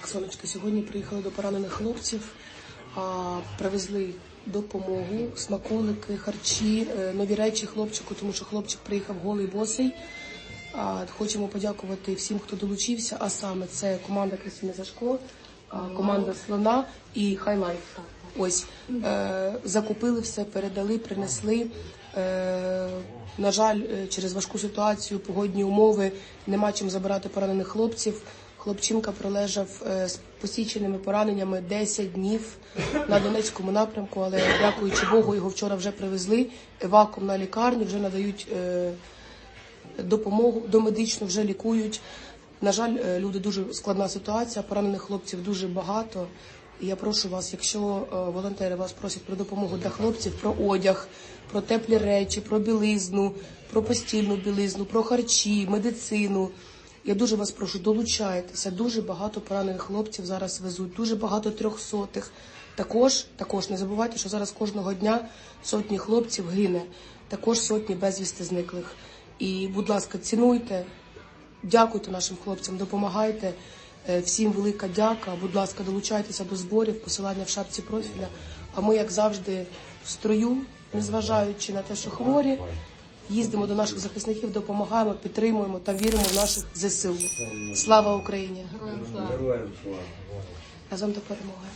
Так, сонечко, сьогодні приїхали до поранених хлопців, привезли допомогу, смаколики, харчі, е, нові речі хлопчику, тому що хлопчик приїхав голий босий. Хочемо подякувати всім, хто долучився, а саме це команда Крістіни Зашко, команда Слона і Хайлайф. Ось е, закупили все, передали, принесли. Е, на жаль, через важку ситуацію, погодні умови нема чим забирати поранених хлопців. Хлопчинка пролежав е, з посіченими пораненнями 10 днів на Донецькому напрямку, але дякуючи Богу, його вчора вже привезли. Еваком на лікарню вже надають е, допомогу домедичну, вже лікують. На жаль, е, люди дуже складна ситуація. Поранених хлопців дуже багато. Я прошу вас, якщо волонтери вас просять про допомогу для хлопців, про одяг, про теплі речі, про білизну, про постільну білизну, про харчі, медицину. Я дуже вас прошу, долучайтеся. Дуже багато поранених хлопців зараз везуть, дуже багато трьохсотих. Також, також не забувайте, що зараз кожного дня сотні хлопців гине, також сотні безвісти зниклих. І, будь ласка, цінуйте, дякуйте нашим хлопцям, допомагайте. Е, Всім велика дяка. Будь ласка, долучайтеся до зборів, посилання в шапці профіля. А ми, як завжди, в строю, незважаючи на те, що хворі, їздимо до наших захисників, допомагаємо, підтримуємо та віримо в наших ЗСУ. Слава Україні! Героям слава. Разом до перемоги!